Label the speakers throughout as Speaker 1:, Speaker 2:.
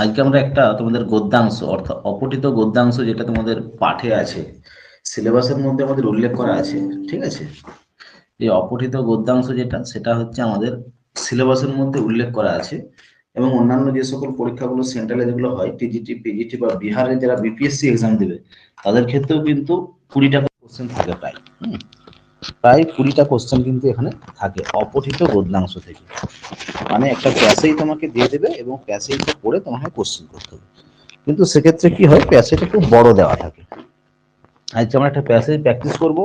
Speaker 1: আজকে আমরা একটা তোমাদের গদ্যাংশ, অর্থাৎ অপঠিত গদ্যাংশ যেটা তোমাদের পাঠে আছে, সিলেবাসের মধ্যে আমাদের উল্লেখ করা আছে, ঠিক আছে? এই অপঠিত গদ্যাংশ যেটা, সেটা হচ্ছে আমাদের সিলেবাসের মধ্যে উল্লেখ করা আছে এবং অন্যান্য যে সকল পরীক্ষাগুলো সেন্ট্রালে যেগুলো হয় টিজিটি পিজিটি বা বিহারে যারা বিপিএসসি এক্সাম দেবে, তাদের ক্ষেত্রেও কিন্তু কুড়িটা কোশ্চেন থাকে প্রায় প্রায় কুড়িটা কোশ্চেন কিন্তু এখানে থাকে, অপঠিত গদ্যাংশ থেকে। মানে একটা প্যাসেজ তোমাকে দিয়ে দেবে এবং প্যাসেজটা পড়ে তোমাকে কোশ্চেন করতে হবে। কিন্তু সেক্ষেত্রে কি হয় প্যাসেজটা খুব বড় দেওয়া থাকে। আজকে আমরা একটা প্যাসেজ প্র্যাকটিস করব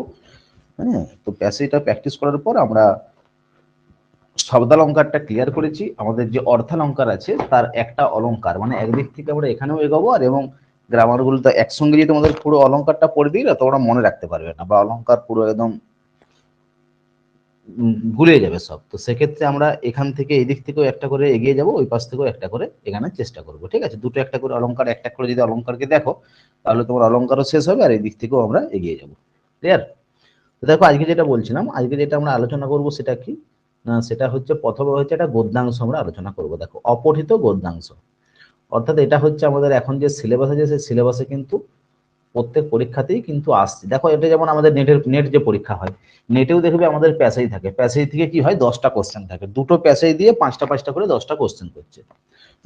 Speaker 1: হ্যাঁ তো প্যাসেজটা প্র্যাকটিস করার পর আমরা শব্দালঙ্কারটা ক্লিয়ার করেছি। আমাদের যে অর্থালঙ্কার আছে, তার একটা অলঙ্কার মানে একদিক থেকে আমরা এখানেও এগোবো আর এবং গ্রামারগুলো তো একসঙ্গে যদি তোমাদের পুরো অলঙ্কারটা পড়ে দিই, না তোমরা মনে রাখতে পারবে না বা অলঙ্কার পুরো একদম ভুলে যাবে সব। তো সেক্ষেত্রে আমরা এখান থেকে এদিক দিক থেকেও একটা করে এগিয়ে যাব, ওই পাশ থেকেও একটা করে এখানে চেষ্টা করব, ঠিক আছে? দুটো একটা করে অলঙ্কার, একটা করে যদি অলঙ্কারকে দেখো, তাহলে তোমার অলঙ্কারও শেষ হবে আর এই দিক থেকেও আমরা এগিয়ে যাব। ক্লিয়ার তো দেখো, আজকে যেটা বলছিলাম, আজকে যেটা আমরা আলোচনা করব সেটা কি? না, সেটা হচ্ছে, প্রথমে হচ্ছে একটা গদ্যাংশ আমরা আলোচনা করব। দেখো, অপঠিত গদ্যাংশ। অর্থাৎ এটা হচ্ছে আমাদের এখন যে সিলেবাস আছে, সেই সিলেবাসে কিন্তু প্রত্যেক পরীক্ষাতেই কিন্তু আসছে। দেখো, এটা যেমন আমাদের নেটের, নেট যে পরীক্ষা হয়, নেটেও দেখবে আমাদের প্যাসেজ থাকে। প্যাসেজ থেকে কি হয়? দশটা কোশ্চেন থাকে। দুটো প্যাসেজ দিয়ে পাঁচটা পাঁচটা করে দশটা কোশ্চেন করছে।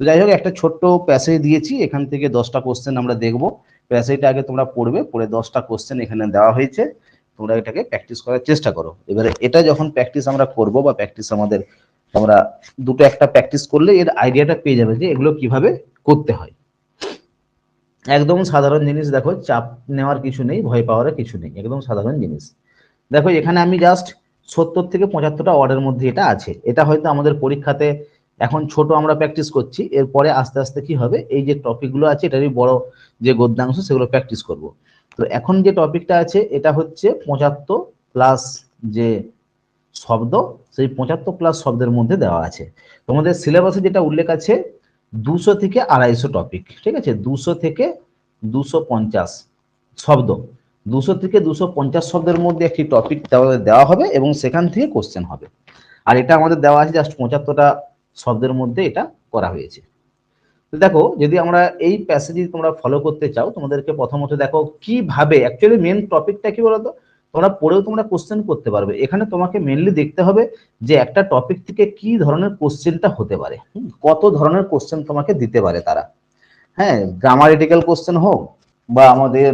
Speaker 1: তো যাই হোক, একটা ছোট্ট প্যাসেজ দিয়েছি। এখান থেকে দশটা কোশ্চেন আমরা দেখব। প্যাসেজটা আগে তোমরা পড়বে, পড়ে দশটা কোশ্চেন এখানে দেওয়া হয়েছে। তোমরা এটাকে প্র্যাকটিস করার চেষ্টা করো। এবারে এটা যখন প্র্যাকটিস আমরা করব বা প্র্যাকটিস আমাদের, আমরা দুটো একটা প্র্যাকটিস করলে এর আইডিয়াটা পেয়ে যাবে যে এগুলো কীভাবে করতে হয়। একদম সাধারণ জিনিস দেখো, চাপ নেওয়ার কিছু নেই, ভয় পাওয়ার কিছু নেই, একদম সাধারণ জিনিস। দেখো, এখানে আমি জাস্ট সত্তর থেকে পঁচাত্তরটা ওয়ার্ডের মধ্যে এটা আছে। এটা হয়তো আমাদের পরীক্ষাতে এখন ছোট আমরা প্র্যাকটিস করছি, এরপরে আস্তে আস্তে কি হবে, এই যে টপিকগুলো আছে, এটারই বড় যে গদ্যাংশ, সেগুলো প্র্যাকটিস করব। তো এখন যে টপিকটা আছে, এটা হচ্ছে পঁচাত্তর প্লাস যে শব্দ, সেই পঁচাত্তর প্লাস শব্দের মধ্যে দেওয়া আছে। তোমাদের সিলেবাসে যেটা উল্লেখ আছে দুশো থেকে আড়াইশো টপিক ঠিক আছে? দুশো থেকে দুশো পঞ্চাশ শব্দ। দুশো থেকে দুশো পঞ্চাশ শব্দের মধ্যে একটি টপিক দেওয়া হবে এবং সেখান থেকে কোশ্চেন হবে। আর এটা আমাদের দেওয়া আছে জাস্ট পঁচাত্তরটা শব্দের মধ্যে এটা করা হয়েছে। দেখো, যদি আমরা এই প্যাসেজ তোমরা ফলো করতে চাও, তোমাদেরকে প্রথমত দেখো কীভাবে অ্যাকচুয়ালি মেন টপিকটা কি বলতো? তোমরা পড়েও তোমরা কোশ্চেন করতে পারবে। এখানে তোমাকে মেনলি দেখতে হবে যে একটা টপিক থেকে কি ধরনের কোশ্চেনটা হতে পারে। কত ধরনের কোশ্চেন তোমাকে দিতে পারে তারা। হ্যাঁ গ্রামারিটিক্যাল কোশ্চেন হোক বা আমাদের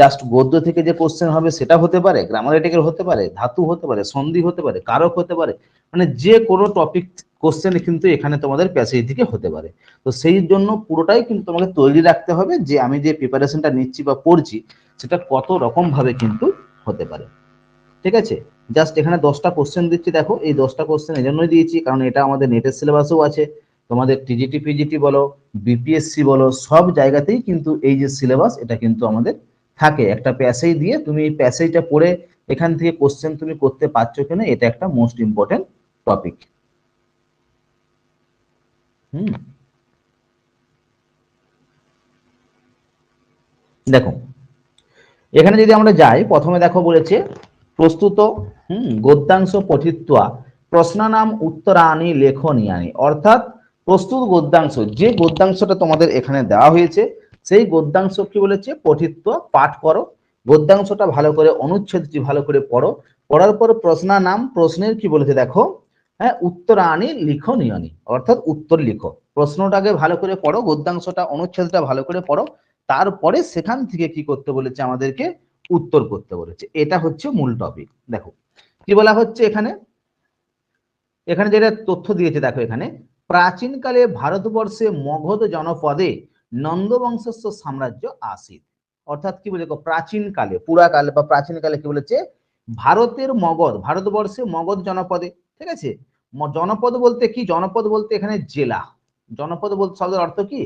Speaker 1: জাস্ট গদ্য থেকে যে কোশ্চেন হবে সেটা হতে পারে গ্রামারিটিক্যাল হতে পারে, ধাতু হতে পারে, সন্ধি হতে পারে, কারক হতে পারে মানে যে কোনো টপিক কোশ্চেন কিন্তু এখানে তোমাদের প্যাসেজ থেকে হতে পারে। তো সেই জন্য পুরোটাই কিন্তু তোমাকে তৈরি রাখতে হবে যে আমি যে প্রিপারেশনটা নিচ্ছি বা পড়ছি, সেটা কত রকম ভাবে কিন্তু হতে পারে। ঠিক আছে? জাস্ট এখানে দশটা কোশ্চেন দিচ্ছি, দেখো। এই দশটা কোশ্চেন এই জন্যই দিয়েছি, কারণ এটা আমাদের নেটের সিলেবাসেও আছে। তোমাদের টিজিটি পিজিটি বলো বিপিএসসি বলো, সব জায়গাতেই কিন্তু এই যে সিলেবাস এটা কিন্তু আমাদের থাকে। একটা প্যাসেজ দিয়ে তুমি এই প্যাসেজটা পড়ে এখান থেকে কোশ্চেন তুমি করতে পারছ কিনা, এটা একটা মোস্ট ইম্পর্টেন্ট টপিক হুম? দেখো এখানে যদি আমরা যাই, প্রথমে দেখো বলেছে, প্রস্তুত, হুম, গদ্যাংশ পঠিত্বা, প্রশ্নানাম উত্তরানি লেখনিয়ানি অর্থাৎ প্রস্তুত গদ্যাংশ, যে গদ্যাংশটা তোমাদের এখানে দেওয়া হয়েছে, সেই গদ্যাংশ কি বলেছে? পঠিত্ব, পাঠ করো। গদ্যাংশটা ভালো করে অনুচ্ছেদটি ভালো করে পড়ো, পড়ার পর প্রশ্নানাম, প্রশ্নের কি বলেছে দেখো? হ্যাঁ উত্তরানি লিখনিয়নি অর্থাৎ উত্তর লিখো। প্রশ্নটাকে ভালো করে পড়ো, গদ্যাংশটা, অনুচ্ছেদটা ভালো করে পড়ো। তারপরে সেখান থেকে কি করতে বলেছে আমাদেরকে? উত্তর করতে বলেছে। এটা হচ্ছে মূল টপিক দেখো, কি বলা হচ্ছে এখানে? এখানে যেটা তথ্য দিয়েছে, দেখো এখানে, প্রাচীনকালে ভারতবর্ষে মগধ জনপদে নন্দবংশস্য সাম্রাজ্য আসিত। অর্থাৎ কি বলে প্রাচীন কালে পুরাকালে বা প্রাচীনকালে কি বলেছে? ভারতের মগধ, ভারতবর্ষে মগধ জনপদে, ঠিক আছে? জনপদ বলতে কি? জনপদ বলতে এখানে জেলা। জনপদ বলতে শব্দের অর্থ কি?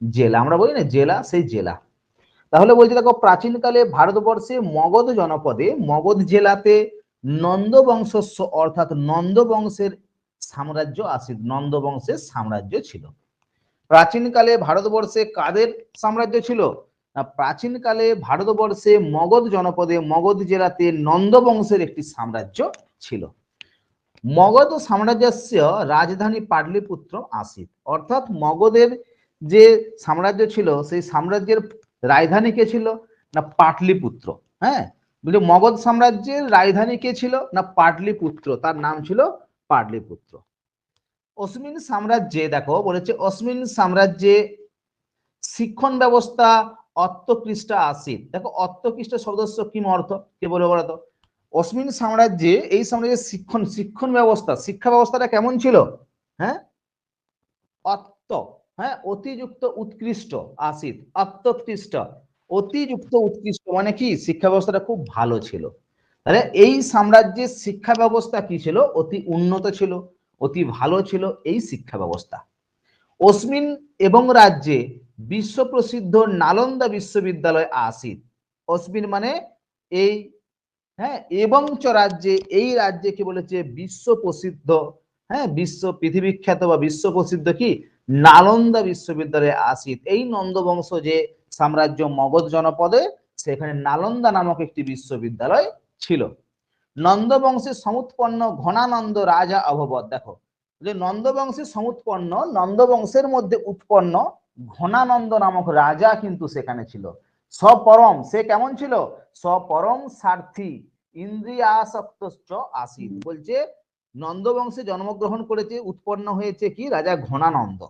Speaker 1: জেলা, আমরা বলি না জেলা, সেই জেলা। তাহলে বলছি দেখো, প্রাচীনকালে ভারতবর্ষে মগধ জনপদে, মগধ জেলাতে নন্দ বংশস্য অর্থাৎ নন্দ বংশের সাম্রাজ্য আসিত নন্দ বংশের সাম্রাজ্য ছিল। প্রাচীনকালে ভারতবর্ষে কাদের সাম্রাজ্য ছিল? প্রাচীনকালে ভারতবর্ষে মগধ জনপদে, মগধ জেলাতে নন্দ বংশের একটি সাম্রাজ্য ছিল। মগধ সাম্রাজ্যস্য রাজধানী পাটলিপুত্র আসিত অর্থাৎ মগধের যে সাম্রাজ্য ছিল, সেই সাম্রাজ্যের রাজধানী কে ছিল? না, পাটলিপুত্র। হ্যাঁ? বলি, মগধ সাম্রাজ্যের রাজধানী কে ছিল? না, পাটলিপুত্র। তার নাম ছিল পাটলিপুত্র। অসমিন সাম্রাজ্যে, দেখো, বলেছে অসমিন সাম্রাজ্যে শিক্ষণ ব্যবস্থা অত্তকৃষ্টা আসিত দেখো অত্তকৃষ্ট সদস্য কি অর্থ কে বলে বলতো অসমিন সাম্রাজ্যে, এই সাম্রাজ্যের শিক্ষণ শিক্ষণ ব্যবস্থা, শিক্ষা ব্যবস্থাটা কেমন ছিল? হ্যাঁ? অত্ত হ্যাঁ অতিযুক্ত উৎকৃষ্ট, আসিত অত্যকৃষ্ট অতিযুক্ত উৎকৃষ্ট মানে কি? শিক্ষা ব্যবস্থাটা খুব ভালো ছিল। তাহলে এই সাম্রাজ্যের শিক্ষা ব্যবস্থা কি ছিল? অতি উন্নত ছিল, অতি ভালো ছিল এই শিক্ষা ব্যবস্থা। অসমিন এবং রাজ্যে বিশ্ব প্রসিদ্ধ নালন্দা বিশ্ববিদ্যালয় আসিত। অসমিন মানে এই হ্যাঁ এবং চ রাজ্যে, এই রাজ্যে কি বলেছে? বিশ্ব প্রসিদ্ধ হ্যাঁ বিশ্ব পৃথিবী খ্যাত বা বিশ্ব প্রসিদ্ধ কি? নালন্দা বিশ্ববিদ্যালয়ে আসিত। এই নন্দবংশ যে সাম্রাজ্য মগধ জনপদে, সেখানে নালন্দা নামক একটি বিশ্ববিদ্যালয় ছিল। নন্দবংশের সমুৎপন্ন ঘনানন্দ রাজা অভবত, দেখো, যে নন্দবংশের সমুৎপন্ন, নন্দবংশের মধ্যে উৎপন্ন ঘনানন্দ নামক রাজা কিন্তু সেখানে ছিল। সপরম, সে কেমন ছিল? সপরম সার্থী ইন্দ্রিয়াসক্ত আসিত। বলছে, নন্দবংশে জন্মগ্রহণ করেছে, উৎপন্ন হয়েছে কি? রাজা ঘনানন্দ।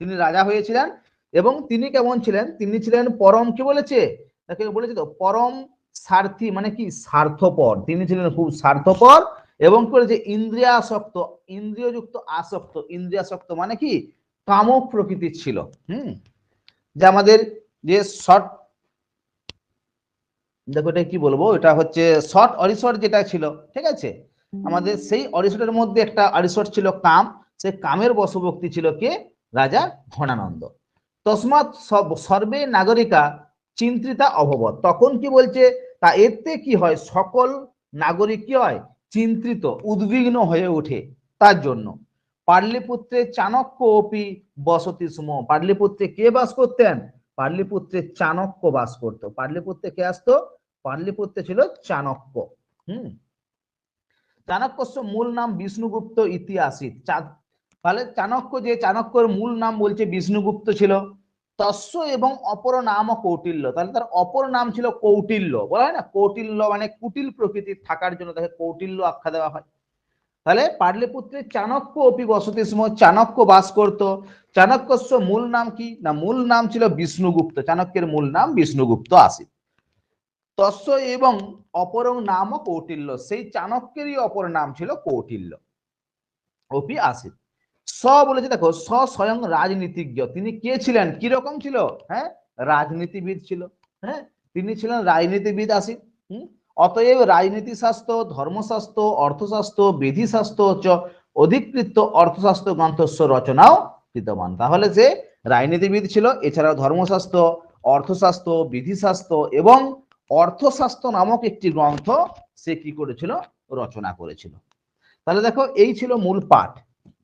Speaker 1: তিনি রাজা হয়েছিলেন এবং তিনি কেমন ছিলেন? তিনি ছিলেন পরম, কি বলেছে? তাকে বলেছে তো, পরম স্বার্থী মানে কি? স্বার্থপর। তিনি ছিলেন খুব স্বার্থপর এবং কি বলেছে? ইন্দ্রিয়াসক্ত, ইন্দ্রিয়যুক্ত আসক্ত। ইন্দ্রিয়াসক্ত মানে কি? কামক প্রকৃতির ছিল। হুম? যে আমাদের যে শর্ট দেখো এটা কি বলব? এটা হচ্ছে শর্ট অরিশট যেটা ছিল, ঠিক আছে? আমাদের সেই অরিশটের মধ্যে একটা অরিশট ছিল কাম। সেই কামের বশবর্তী ছিল কে? রাজা ঘনানন্দ। তসমাৎ সর্বে নাগরিকা চিন্তিতা অভবত তখন কি বলছে, তা এতে কি হয়, সকল নাগরিক কি হয় চিন্তিত, উদ্বিগ্ন হয়ে ওঠে তার জন্য। পাটলিপুত্রে চাণক্য অপি বসতি সুম। পার্লিপুত্রে কে বাস করতেন? পাটলিপুত্রে চাণক্য বাস করতো। পাটলিপুত্রে কে আসতো? পার্লিপুত্রে ছিল চাণক্য। হুম? চাণক্যস্য মূল নাম বিষ্ণুগুপ্ত ইতিহাসিক তাহলে চাণক্য যে চাণক্যর মূল নাম বলছে বিষ্ণুগুপ্ত ছিল, তস্য এবং অপর নাম কৌটিল্য। তাহলে তার অপর নাম ছিল কৌটিল্য। বলা হয় না? কৌটিল্য মানে কুটিল প্রকৃতির থাকার জন্য তাকে কৌটিল্য আখ্যা দেওয়া হয়। তাহলে পাটলিপুত্রের চাণক্য অপি বসতি সময় চাণক্য বাস করত। চাণক্যস্য মূল নাম কি? না, মূল নাম ছিল বিষ্ণুগুপ্ত। চাণক্যের মূল নাম বিষ্ণুগুপ্ত আসিত। তস্য এবং অপর নাম কৌটিল্য। সেই চাণক্যেরই অপর নাম ছিল কৌটিল্য। অপি আসিত। স বলেছে, দেখো, স স্বয়ং রাজনীতিজ্ঞ। তিনি কে ছিলেন? কীরকম ছিল? হ্যাঁ রাজনীতিবিদ ছিল। হ্যাঁ তিনি ছিলেন রাজনীতিবিদ আসিত হম? অতএব রাজনীতি শাস্ত্র ধর্মশাস্ত্র, অর্থশাস্ত্র, বিধিশাস্ত্র চ অধিকৃত অর্থশাস্ত্র গ্রন্থস্ব রচনাও বিদ্যমান। তাহলে যে রাজনীতিবিদ ছিল, এছাড়াও ধর্মশাস্ত্র, অর্থশাস্ত্র, বিধিশাস্ত্র এবং অর্থশাস্ত্র নামক একটি গ্রন্থ সে কি করেছিল? রচনা করেছিল। তাহলে দেখো, এই ছিল মূল পাঠ।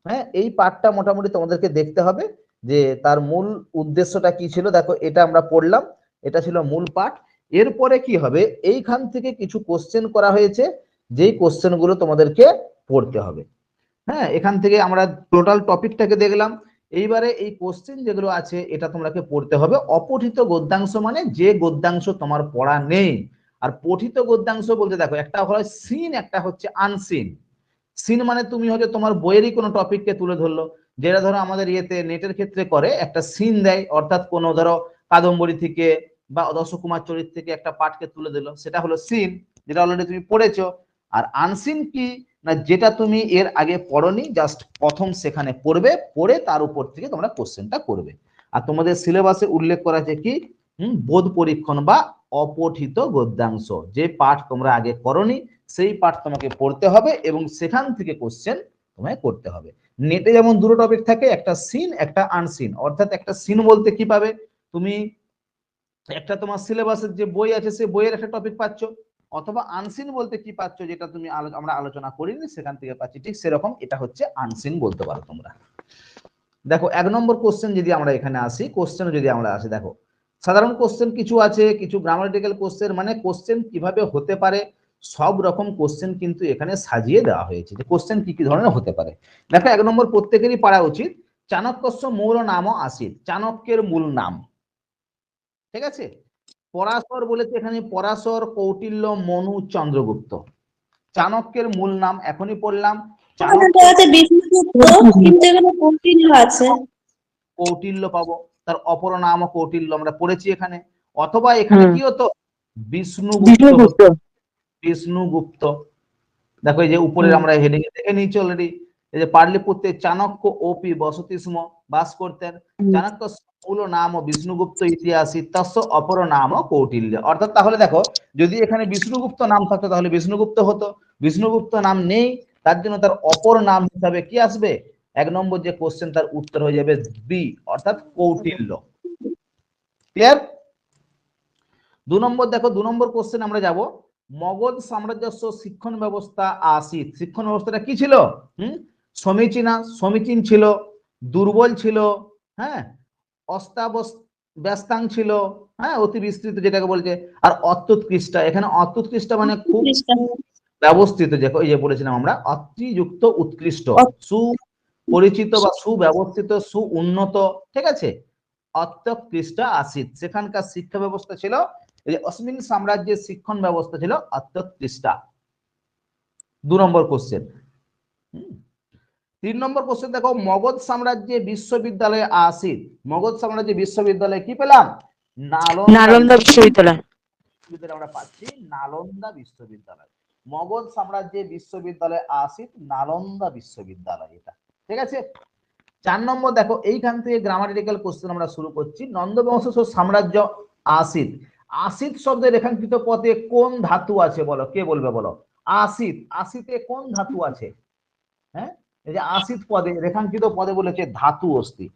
Speaker 1: হ্যাঁ এই পাঠটা মোটামুটি তোমাদেরকে দেখতে হবে যে তার মূল উদ্দেশ্যটা কি ছিল। দেখো, এটা আমরা পড়লাম, এটা ছিল মূল পাঠ। এরপরে কি হবে? এইখান থেকে কিছু কোশ্চেন করা হয়েছে, যেই কোশ্চেনগুলো তোমাদেরকে পড়তে হবে। হ্যাঁ এখান থেকে আমরা টোটাল টপিকটাকে দেখলাম। এইবারে এই কোশ্চেন যেগুলো আছে, এটা তোমাকে পড়তে হবে। অপঠিত গদ্যাংশ মানে যে গদ্যাংশ তোমার পড়া নেই। আর পঠিত গদ্যাংশ বলতে দেখো, একটা হলো সিন একটা হচ্ছে আনসিন সিন মানে তুমি হয়তো তোমার বইয়েরই কোনো টপিককে তুলে ধরলো। যেটা ধরো আমাদের ইয়েতে নেটের ক্ষেত্রে করে, একটা সিন দেয়, অর্থাৎ কোনো ধরো কাদম্বরী থেকে বা দশকুমার চরিত্র থেকে একটা পাঠকে তুলে দিল সেটা হলো সিন যেটা অলরেডি তুমি পড়েছো। আর আনসিন কি? না, যেটা তুমি এর আগে পড়নি জাস্ট প্রথম সেখানে পড়বে, পড়ে তার উপর থেকে তোমরা কোশ্চেনটা করবে। আর তোমাদের সিলেবাসে উল্লেখ করা আছে কি? বোধ পরীক্ষণ বা অপঠিত গদ্যাংশ। যে পাঠ তোমরা আগে করনি, সেই পাঠ তোমাকে পড়তে হবে এবং সেখান থেকে কোশ্চেন তোমায় করতে হবে। নেটে যেমন দুটো টপিক থাকে, একটা সিন একটা আনসিন অর্থাৎ একটা সিন বলতে কি পাবে? তুমি একটা তোমার সিলেবাসের যে বই আছে, সেই বইয়ের একটা টপিক পাচ্ছ। অথবা আনসিন বলতে কি পাচ্ছ, যেটা তুমি আমরা আলোচনা করিনি, সেখান থেকে পাচ্ছি। ঠিক সেরকম এটা হচ্ছে আনসিন বলতে পারো তোমরা। দেখো, এক নম্বর কোশ্চেন যদি আমরা এখানে আসি কোশ্চেন যদি আমরা আসি, দেখো সাধারণ কোশ্চেন কিছু আছে কিছু গ্রামাটিক্যাল কোশ্চেন মানে কোশ্চেন কীভাবে হতে পারে সব রকম কোশ্চেন কিন্তু এখানে সাজিয়ে দেওয়া হয়েছে যে কোশ্চেন কি কি ধরনের হতে পারে। দেখো এক নম্বর প্রত্যেকেরই পারা উচিত চাণক্যস্য মূল নাম আসিত চাণক্যের মূল নাম। ঠিক আছে? পরাশর বলেছে এখানে পরাশর কৌটিল্য মনু চন্দ্রগুপ্ত। চাণক্যের মূল নাম এখনই পড়লাম।
Speaker 2: কৌটিল্য
Speaker 1: পাবো। তার অপর নাম কৌটিল্য আমরা পড়েছি এখানে। অথবা এখানে কি হতো বিষ্ণুগুপ্ত।
Speaker 3: বিষ্ণুগুপ্ত।
Speaker 1: দেখো এই যে উপরে আমরা হেডিং দেখে নিয়েছি অলরেডি এই যে পাটলিপুত্রে চাণক্য ওপি বসতি স্ম বাস করতেন চাণক্য মূল নাম বিষ্ণুগুপ্ত ইতিহাসী তস্য অপর নাম কৌটিল্য। অর্থাৎ তাহলে দেখো যদি এখানে বিষ্ণুগুপ্ত নাম থাকতো তাহলে বিষ্ণুগুপ্ত হতো। বিষ্ণুগুপ্ত নাম নেই তার জন্য তার অপর নাম হিসাবে কি আসবে? এক নম্বর যে কোশ্চেন তার উত্তর হয়ে যাবে বি অর্থাৎ কৌটিল্য। ক্লিয়ার দু নম্বর দেখো দু নম্বর কোশ্চেন আমরা যাব। মগধ সাম্রাজ্যস্য শিক্ষণ ব্যবস্থা আসিত। শিক্ষণ ব্যবস্থাটা কি ছিল? হুম? সমীচীনা সমীচীন ছিল দুর্বল ছিল হ্যাঁ? অস্তাবস ব্যস্তাং ছিল হ্যাঁ? অতি বিস্তৃত যেটাকে বলছে। আর অত্যুৎকৃষ্ট এখানে অত্যুৎকৃষ্ট মানে খুব ব্যবস্থিত যে যে বলেছিলাম আমরা অতিযুক্ত উৎকৃষ্ট।
Speaker 2: অত-
Speaker 1: সুপরিচিত বা সুব্যবস্থিত সু উন্নত ঠিক আছে? অত্যকৃষ্ট আসিত সেখানকার শিক্ষা ব্যবস্থা ছিল এই যে অসমিন সাম্রাজ্যের শিক্ষণ ব্যবস্থা ছিল অত্যকৃষ্টা দু নম্বর কোশ্চেন তিন নম্বর কোশ্চেন দেখো মগধ সাম্রাজ্যে বিশ্ববিদ্যালয়ে আসিত মগধ সাম্রাজ্যে বিশ্ববিদ্যালয়ে কি পেলাম?
Speaker 3: নালন্দা বিশ্ববিদ্যালয়।
Speaker 1: বিশ্ববিদ্যালয় আমরা পাচ্ছি নালন্দা বিশ্ববিদ্যালয়। মগধ সাম্রাজ্যে বিশ্ববিদ্যালয়ে আসিত নালন্দা বিশ্ববিদ্যালয় এটা। ঠিক আছে? চার নম্বর দেখো এইখান থেকে গ্রামাটিক্যাল কোশ্চেন আমরা শুরু করছি। নন্দবংশ সাম্রাজ্য আসিত আসিত শব্দের রেখাঙ্কিত পদে কোন ধাতু আছে বলো? কে বলবে বলো? আসিত আসিতে কোন ধাতু আছে? হ্যাঁ? এই যে আসিত পদে রেখাঙ্কিত পদে বলেছে ধাতু অস্তি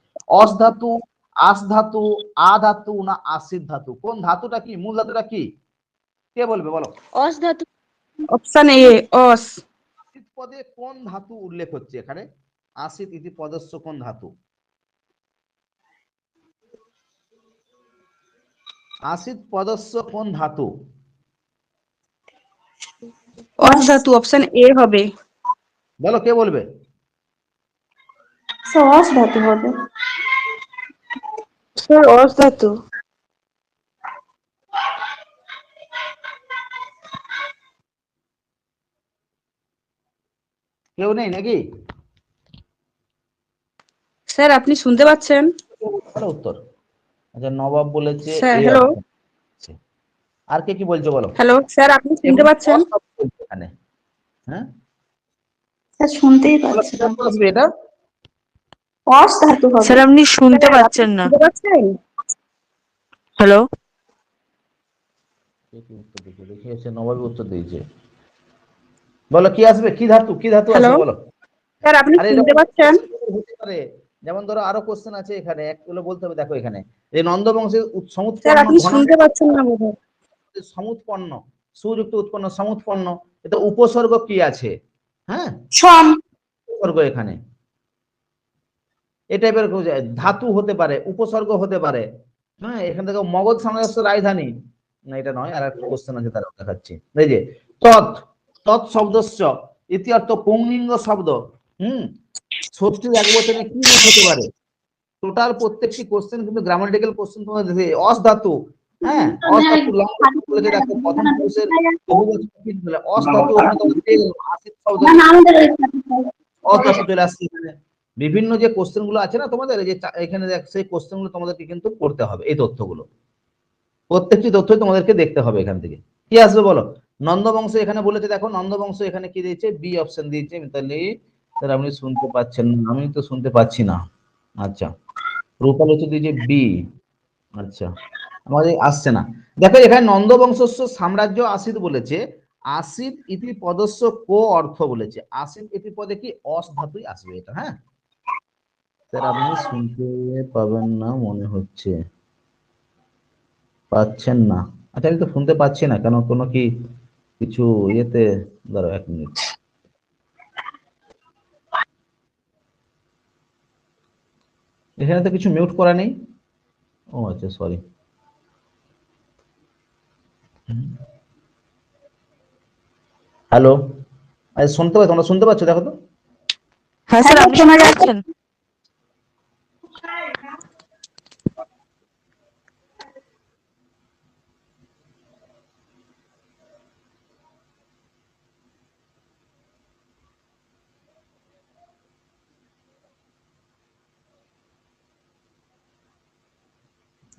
Speaker 1: অস ধাতু আস ধাতু আ ধাতু না আসিত ধাতু। কোন ধাতুটা কি? মূল ধাতুটা কি? কে বলবে বলো?
Speaker 2: অস ধাতু।
Speaker 3: অপশন এ অস।
Speaker 1: আসিত পদে কোন ধাতু উল্লেখ হচ্ছে এখানে? আসিত ইতি পদস্য কোন ধাতু। আসিত পদস্য কোন ধাতু।
Speaker 3: অস ধাতু? অপশন এ হবে।
Speaker 1: বলো কে বলবে?
Speaker 2: অস ধাতু হবে।
Speaker 3: স্যার অস ধাতু।
Speaker 1: কেউ নেই নাকি?
Speaker 3: স্যার আপনি শুনতে পাচ্ছেন?
Speaker 1: ভালো উত্তর। আচ্ছা নবাব বলেছে
Speaker 3: স্যার,
Speaker 1: option। আর কে কি বলছো বলো?
Speaker 3: হ্যালো স্যার আপনি শুনতে পাচ্ছেন?
Speaker 1: এখানে। হ্যাঁ?
Speaker 2: স্যার শুনতেই
Speaker 1: বলো,
Speaker 2: পাচ্ছি
Speaker 1: কি আসবে এটা?
Speaker 3: স্যার আপনি শুনতে পাচ্ছেন না। হ্যালো
Speaker 1: নবাবী উত্তর দিয়েছে? বলো কি আসবে? কি ধাতু? কি ধাতু আসবে? বলো।
Speaker 3: স্যার আপনি শুনতে পাচ্ছেন?
Speaker 1: যেমন ধরো আরও কোশ্চেন আছে এখানে একগুলো বলতে হবে দেখো এখানে। এই নন্দবংশের সমুৎপন্ন সুযুক্ত উৎপন্ন সমুৎপন্ন এটা উপসর্গ কি আছে? হ্যাঁ? উপসর্গ এখানে। এই টাইপের ধাতু হতে পারে উপসর্গ হতে পারে। হ্যাঁ এখান থেকে মগধ সাম্রাজ্য রাজধানী। না এটা নয় আর একটা কোশ্চেন আছে তারা দেখাচ্ছি। এই যে তৎ তৎ শব্দস্য ইতি অর্থ পুংলিঙ্গ শব্দ। হুম? ষষ্ঠী এক বচনে কি রূপ হতে পারে? টোটাল প্রত্যেকটি কোশ্চেন কিন্তু গ্রামাটিক্যাল কোশ্চেন তোমাদের দেখে অস ধাতু হ্যাঁ প্রথম বলে ওখানে তোমাদের পেয়ে গেলো, শব্দ চলে আসছে এখানে। বিভিন্ন যে কোশ্চেনগুলো আছে না তোমাদের যে এখানে দেখ সেই কোশ্চেনগুলো তোমাদেরকে কিন্তু পড়তে হবে এই তথ্যগুলো। প্রত্যেকটি তথ্যই তোমাদেরকে দেখতে হবে এখান থেকে। কি আসবে বলো? নন্দবংশ এখানে বলেছে দেখো নন্দবংশ এখানে কি দিয়েছে? বি অপশন দিয়েছে মিতালি স্যার আপনি শুনতে পাচ্ছেন না। আমি তো শুনতে পাচ্ছি না। আচ্ছা। রূপাল হচ্ছে দিয়েছে বি আচ্ছা। আমাদের আসছে না। দেখো, এখানে নন্দবংশস্য সাম্রাজ্য আসিত বলেছে। আসিত ইতি পদস্য কো অর্থ বলেছে। আসিত ইতি পদে কি অস ধাতুই আসবে এটা হ্যাঁ? স্যার আপনি শুনতে পাবেন না, মনে হচ্ছে। পাচ্ছেন না। আচ্ছা আমি তো শুনতে পাচ্ছি না। কেন কোনো কি কিছু ইয়েতে? দাঁড়াও এক মিনিট। এখানে তো কিছু মিউট করা নেই। ও আচ্ছা সরি হ্যালো শুনতে পাচ্ছ, তোমরা শুনতে পাচ্ছ? দেখো তো।
Speaker 3: হ্যাঁ স্যার, আপনি শুনতে পাচ্ছেন?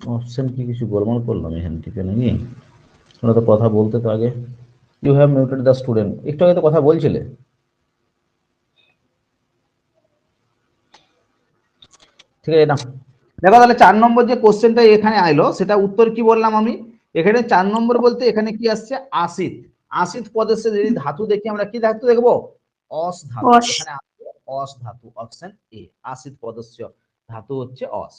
Speaker 1: অপশন কি কিছু গোলমাল করলাম এখান থেকে নাকি? তোমরা তো কথা বলতে তো আগে। You have muted the student একটু আগে তো কথা বলছিলে। ঠিক আছে না দেখো তাহলে চার নম্বর যে কোশ্চেনটা এখানে আইলো সেটা উত্তর কি বললাম আমি? এখানে চার নম্বর বলতে এখানে কি আসছে? আসিত। আসিত পদেশে যদি ধাতু দেখি আমরা কি ধাতু দেখব? অস ধাতু।
Speaker 2: অস।
Speaker 1: এখানে আসছে অস ধাতু অপশন এ। আসিত পদস্য। ধাতু হচ্ছে অস।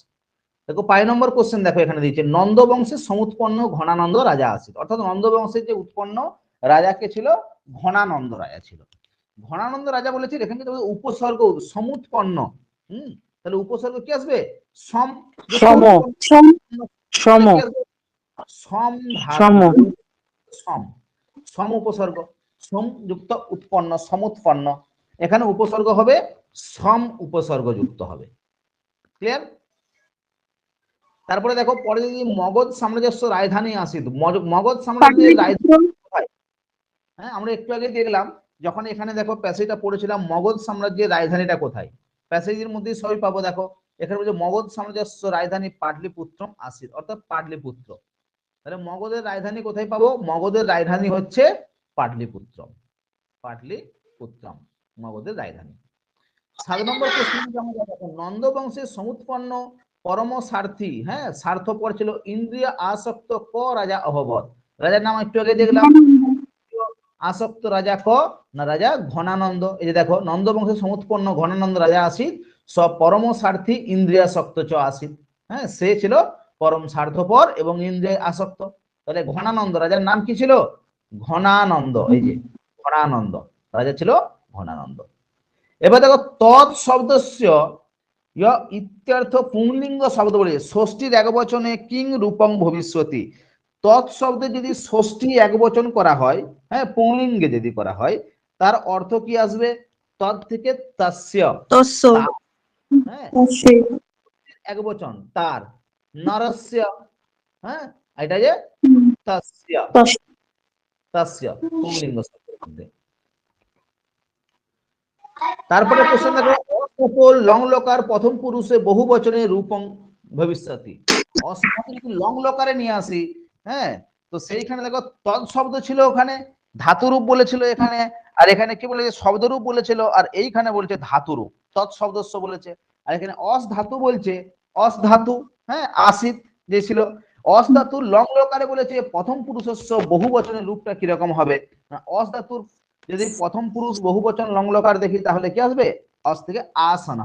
Speaker 1: দেখো পাঁচ নম্বর কোশ্চেন দেখো এখানে দিয়েছে নন্দ বংশের সমুৎপন্ন ঘনানন্দ রাজা আসিত অর্থাৎ নন্দ বংশের যে উৎপন্ন রাজাকে ছিল? ঘনানন্দ রাজা ছিল। ঘনানন্দ রাজা বলেছে এখানে কিন্তু উপসর্গ সমুৎপন্ন। হুম? তাহলে উপসর্গ কি আসবে? সম
Speaker 3: সম। সম।
Speaker 1: সম
Speaker 3: সম।
Speaker 1: সম। সম উপসর্গ। সম যুক্ত উৎপন্ন সমুৎপন্ন। এখানে উপসর্গ হবে সম উপসর্গ যুক্ত হবে। ক্লিয়ার তারপরে দেখো পরে যদি মগধ সাম্রাজ্য রাজধানী আসিত মগধ সাম্রাজ্যের রাজধানী হ্যাঁ আমরা একটু আগে দেখলাম যখন এখানে দেখো প্যাসেজটা পড়েছিলাম মগধ সাম্রাজ্যের রাজধানীটা কোথায়? প্যাসেজের মধ্যে সবই পাবো দেখো। এখানে বলছে মগধ সাম্রাজ্য রাজধানী পাটলিপুত্র আসিত অর্থাৎ পাটলিপুত্র। তাহলে মগধের রাজধানী কোথায় পাবো? মগধের রাজধানী হচ্ছে পাটলিপুত্র পাটলিপুত্রম মগধের রাজধানী। সাত নম্বর প্রশ্ন যেমন দেখো নন্দ বংশের সমুৎপন্ন পরম স্বার্থী হ্যাঁ স্বার্থপর ছিল ইন্দ্রিয় আসক্ত ক রাজা অহবত রাজার নাম একটু আগে দেখলাম। আসক্ত রাজা ক না রাজা ঘনানন্দ। এই যে দেখো নন্দ বংশের সমুৎপন্ন ঘনানন্দ রাজা আসিত সব পরম স্বার্থী ইন্দ্রিয়াসক্ত চ আসিত হ্যাঁ সে ছিল পরম স্বার্থপর এবং ইন্দ্রিয় আসক্ত। তাহলে ঘনানন্দ, রাজার নাম কি ছিল? ঘনানন্দ। এই যে, ঘনানন্দ। রাজা ছিল ঘনানন্দ। এবার দেখো তৎ শব্দস্য ইয় ইত্যর্থ পুংলিঙ্গ শব্দ বলে ষষ্ঠীর এক বচনে কিং রূপং ভবিষ্যতি তৎ শব্দে যদি ষষ্ঠী এক বচন করা হয় হ্যাঁ পুংলিঙ্গে যদি করা হয় তার অর্থ কি আসবে? তৎ থেকে তস্য। হ্যাঁ এক বচন তার। নরস্য হ্যাঁ এটা যে তস্য।
Speaker 2: তস্য।
Speaker 1: তস্য পুংলিঙ্গ শব্দের মধ্যে। তারপরে প্রশ্ন দেখো অসফল লং লকার প্রথম পুরুষে বহু বচনে রূপং ভবিষ্যতি। যদি লং লকারে নিয়ে আসি হ্যাঁ তো সেইখানে দেখো তৎ শব্দ ছিল ওখানে, ধাতুরূপ বলেছিল এখানে, আর এখানে কি বলেছে? শব্দরূপ বলেছিল, আর এইখানে বলছে ধাতুরূপ, তৎ শব্দস্য বলেছে। আর এখানে অস ধাতু বলছে অস ধাতু হ্যাঁ আসিত যে ছিল। অস ধাতুর লং লকারে বলেছে, প্রথম পুরুষস্য বহু বচনের রূপটা কীরকম হবে? অস ধাতুর যদি প্রথম পুরুষ বহু বচন লং লকার দেখি, তাহলে কি আসবে? অস থেকে আসন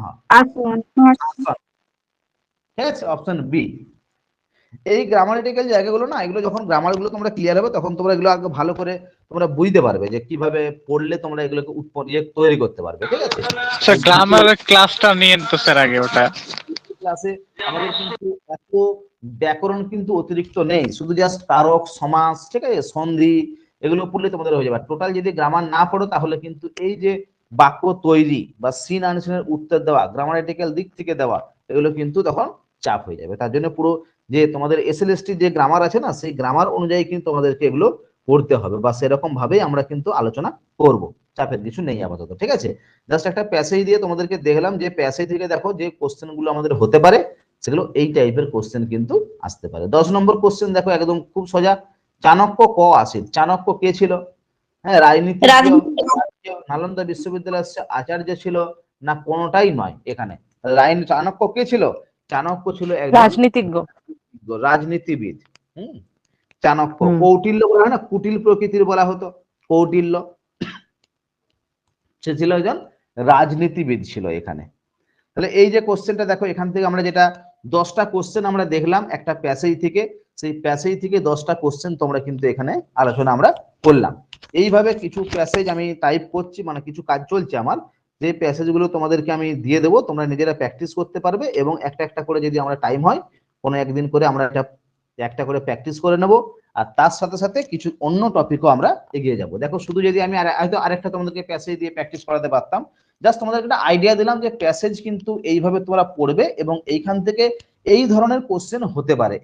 Speaker 1: ঠিক আছে অপশন বি এই গ্রামারিটিক্যাল জায়গাগুলো না এগুলো যখন গ্রামারগুলো তোমরা ক্লিয়ার হবে তখন তোমরা এগুলো আগে ভালো করে তোমরা বুঝতে পারবে যে কীভাবে পড়লে তোমরা এগুলোকে উৎপন্ন ইয়ে তৈরি করতে পারবে ঠিক আছে?
Speaker 4: স্যার গ্রামারের ক্লাসটা নিয়েন তো স্যার আগে ওটা।
Speaker 1: ক্লাসে আমাদের কিন্তু এত ব্যাকরণ কিন্তু অতিরিক্ত নেই শুধু জাস্ট কারক সমাস ঠিক আছে সন্ধি এগুলো পড়লে তোমাদের হয়ে যাবে। টোটাল যদি গ্রামার না পড়ো তাহলে কিন্তু এই যে বাক্য তৈরি বা সিন আনসিনের উত্তর দেওয়া গ্রামারিটিক্যাল দিক থেকে দেওয়া, এগুলো কিন্তু তখন চাপ হয়ে যাবে। তার জন্য পুরো যে তোমাদের এসএলএসটি যে গ্রামার আছে না, সেই গ্রামার অনুযায়ী কিন্তু তোমাদেরকে এগুলো পড়তে হবে বা সেরকম ভাবেই আমরা কিন্তু আলোচনা করব। চাপের কিছু নেই আপাতত, ঠিক আছে? জাস্ট একটা প্যাসেজ দিয়ে তোমাদেরকে দেখলাম যে প্যাসেজ থেকে দেখো যে কোশ্চেনগুলো আমাদের হতে পারে, সেগুলো এই টাইপের কোশ্চেন কিন্তু আসতে পারে। দশ নম্বর কোশ্চেন দেখো একদম খুব সোজা, চাণক্য ক আসিল চাণক্য কে ছিল? হ্যাঁ রাজনীতি
Speaker 2: রাজনীতি।
Speaker 1: নালন্দা বিশ্ববিদ্যালয়ের আচার্য ছিল না কোনোটাই নয় এখানে। রাইন চাণক্য কে ছিল? চাণক্য ছিল
Speaker 3: রাজনীতিজ্ঞ।
Speaker 1: রাজনীতিবিদ হম? চাণক্য। কৌটিল্য বলা হয় না? কুটিল প্রকৃতির বলা হতো। কৌটিল্য। সে ছিল একজন রাজনীতিবিদ ছিল এখানে। তাহলে এই যে কোশ্চেনটা দেখো এখান থেকে আমরা যেটা দশটা কোশ্চেন আমরা দেখলাম একটা প্যাসেজ থেকে। সেই প্যাসেজ থেকে দশটা কোশ্চেন তোমরা কিন্তু এখানে আলোচনা আমরা করলাম এইভাবে কিছু প্যাসেজ আমি টাইপ করছি মানে কিছু কাজ চলছে আমার। যে প্যাসেজগুলো তোমাদেরকে আমি দিয়ে দেবো, তোমরা নিজেরা প্র্যাকটিস করতে পারবে এবং একটা একটা করে যদি আমরা টাইম হয়, কোনো একদিন করে আমরা একটা একটা করে প্র্যাকটিস করে নেব। আর তার সাথে সাথে কিছু অন্য টপিকও আমরা এগিয়ে যাব। দেখো, শুধু যদি আমি হয়তো আরেকটা তোমাদেরকে প্যাসেজ দিয়ে প্র্যাকটিস করাতে পারতাম জাস্ট তোমাদেরকে একটা আইডিয়া দিলাম যে প্যাসেজ কিন্তু এইভাবে তোমরা পড়বে এবং এইখান থেকে এই ধরনের কোশ্চেন হতে পারে।